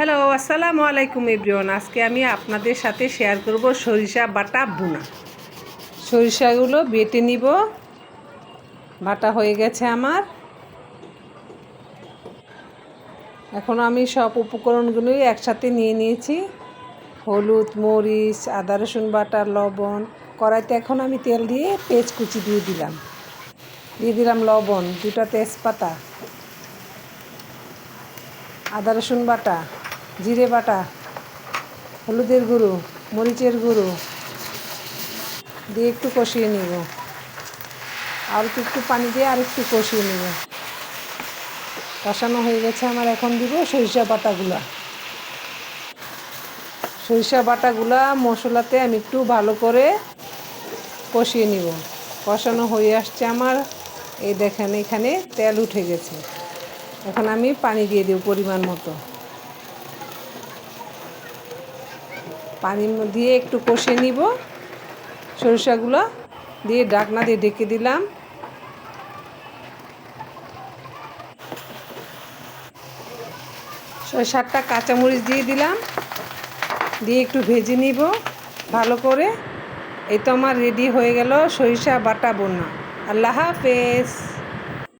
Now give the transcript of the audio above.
Hello আসসালামু আলাইকুম everyone. আজকে আমি আপনাদের সাথে শেয়ার করব সরিষা বাটা বুনা সরিষাগুলো বেটে নিব। বাটা হয়ে গেছে আমার। এখন আমি সব উপকরণগুলোই একসাথে নিয়ে নিয়েছি। হলুদ, মরিচ, আদা, রসুন বাটা, লবণ। কড়াইতে এখন আমি তেল দিয়ে পেঁয়াজ কুচি দিয়ে দিলাম। দিয়ে দিলাম লবণ, দুটা তেজপাতা। আদা, রসুন বাটা। জিরে বাটা, হলুদের গুঁড়ো, মরিচের গুঁড়ো দিয়ে একটু কষিয়ে নিব। আর একটু পানি দিয়ে আর একটু কষিয়ে নেব। কষানো হয়ে গেছে আমার, এখন দিব সরিষা বাটাগুলা। সরিষা বাটাগুলা মশলাতে আমি একটু ভালো করে কষিয়ে নিব। কষানো হয়ে আসছে আমার। এই দেখেন, এখানে তেল উঠে গেছে। এখন আমি পানি দিয়ে দেব পরিমাণ মতো। পানি দিয়ে একটু কষে নিব। সরিষাগুলো দিয়ে ডাকনা দিয়ে ঢেকে দিলাম। ছয় সাতটা কাঁচামরিচ দিয়ে দিলাম। দিয়ে একটু ভেজে নিব ভালো করে। এই তো আমার রেডি হয়ে গেল সরিষা বাটা বোনা আল্লাহ হাফেজ।